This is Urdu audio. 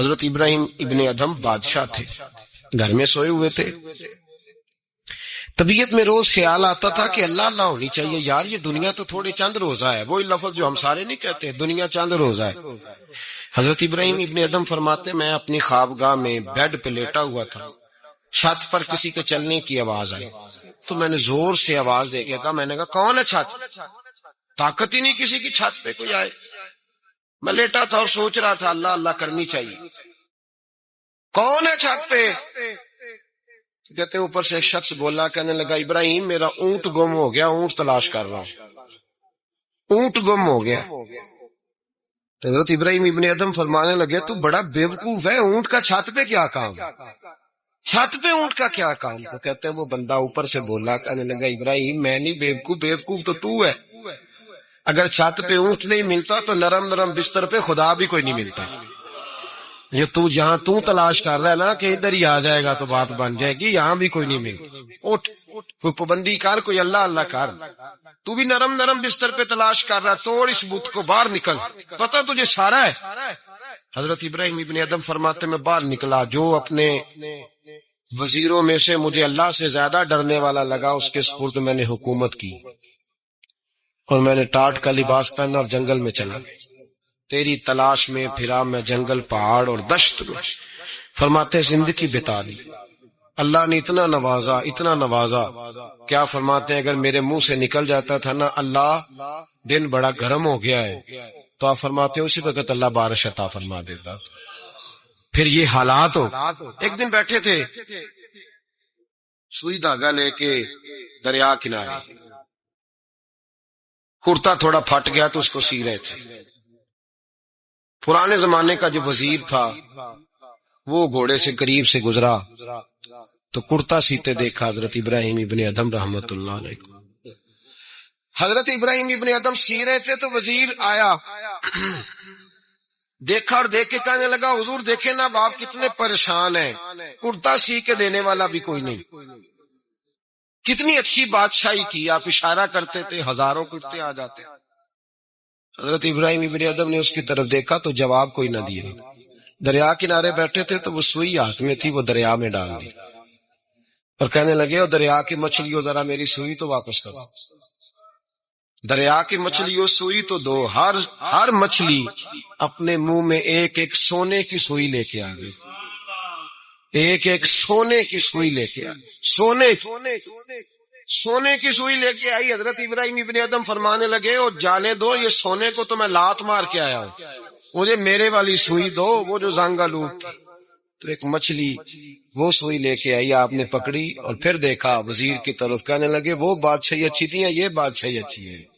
حضرت ابراہیم ابن ادم بادشاہ تھے۔ گھر میں سوئے ہوئے تھے۔ طبیعت میں روز خیال آتا تھا کہ اللہ اللہ ہونی چاہیے۔ یار، یہ دنیا تو تھوڑے چند روزہ ہے۔ وہی لفظ جو ہم سارے نہیں کہتے، دنیا چند روزہ ہے۔ حضرت ابراہیم ابن ادم فرماتے، میں اپنی خوابگاہ میں بیڈ پہ لیٹا ہوا تھا۔ چھت پر کسی کے چلنے کی آواز آئی۔ تو میں نے زور سے آواز دے کہا، میں نے کہا، کون ہے چھت؟ طاقت ہی نہیں کسی کی چھت پہ کوئی آئے۔ میں لیٹا تھا اور سوچ رہا تھا اللہ اللہ کرنی چاہیے۔ کون ہے چھت پہ؟ کہتے اوپر سے ایک شخص بولا، کہنے لگا، ابراہیم، میرا اونٹ گم ہو گیا، اونٹ تلاش کر رہا ہوں۔ اونٹ گم ہو گیا۔ حضرت ابراہیم ابن ادم فرمانے لگے، تو بڑا بیوقوف ہے، اونٹ کا چھت پہ کیا کام؟ چھت پہ اونٹ کا کیا کام؟ تو کہتے ہیں، وہ بندہ اوپر سے بولا، کہنے لگا، ابراہیم، میں نہیں، بیوقوف بیوقوف تو تو ہے۔ اگر چھت پہ اونٹ نہیں ملتا تو نرم نرم بستر پہ خدا بھی کوئی نہیں ملتا۔ یہ تو جہاں تو تلاش کر رہا ہے نا کہ ادھر ہی آ جائے گا تو بات بن جائے گی، یہاں بھی کوئی نہیں ملتا۔ اٹھ کوئی پابندی کر، کوئی اللہ اللہ کر۔ تو بھی نرم نرم بستر پہ تلاش کر رہا، توڑ اس بت کو، باہر نکل۔ پتا تجھے سارا ہے؟ حضرت ابراہیم ابن ادم فرماتے میں باہر نکلا، جو اپنے وزیروں میں سے مجھے اللہ سے زیادہ ڈرنے والا لگا، اس کے سپرد میں نے حکومت کی۔ اور میں نے ٹاٹ کا لباس پہنا اور جنگل میں چلا۔ تیری تلاش میں پھرا میں جنگل، پہاڑ اور دشت میں۔ فرماتے، زندگی بتا دی۔ اللہ نے اتنا نوازا اتنا نوازا۔ کیا فرماتے ہیں اگر میرے منہ سے نکل جاتا تھا نا اللہ، دن بڑا گرم ہو گیا ہے۔ تو آپ فرماتے ہیں اسی وقت اللہ بارش عطا فرما دیتا۔ پھر یہ حالات ہو۔ ایک دن بیٹھے تھے۔ سوئی دھاگا لے کے دریا کنارے۔ کرتا تھوڑا پھٹ گیا تو اس کو سی رہے تھے۔ پرانے زمانے کا جو وزیر تھا، وہ گھوڑے سے قریب سے گزرا۔ تو کرتا سیتے دیکھا حضرت ابراہیم ابن ادم رحمت اللہ علیہ۔ حضرت ابراہیم ابن ادم سی رہے تھے تو وزیر آیا۔ دیکھا اور دیکھ کے کہنے لگا، حضور دیکھے نا باپ کتنے پریشان ہیں۔ کرتا سی کے دینے والا بھی کوئی نہیں۔ کتنی اچھی بادشاہی تھی، آپ اشارہ کرتے تھے، ہزاروں کرتے آ جاتے۔ حضرت ابراہیم ابن ادم نے اس کی طرف دیکھا تو جواب کوئی نہ دیے۔ دریا کنارے بیٹھے تھے تو وہ سوئی ہاتھ میں تھی، وہ دریا میں ڈال دی۔ اور کہنے لگے، اور دریا کی مچھلی ذرا میری سوئی تو واپس کرو۔ دریا کی مچھلی سوئی تو دو، ہر ہر مچھلی اپنے منہ میں ایک ایک سونے کی سوئی لے کے آ گئی۔ ایک ایک سونے کی سوئی لے کے آئی۔ سونے سونے کی سوئی لے کے آئی۔ حضرت ابراہیم ابن ادم فرمانے لگے، اور جانے دو، یہ سونے کو تو میں لات مار کے آیا ہوں۔ مجھے میرے والی سوئی دو، وہ جو زانگا لوٹ تھی۔ تو ایک مچھلی وہ سوئی لے کے آئی، آپ نے پکڑی اور پھر دیکھا۔ وزیر کی طرف کہنے لگے، وہ بادشاہی اچھی تھی یا یہ بادشاہی اچھی ہے؟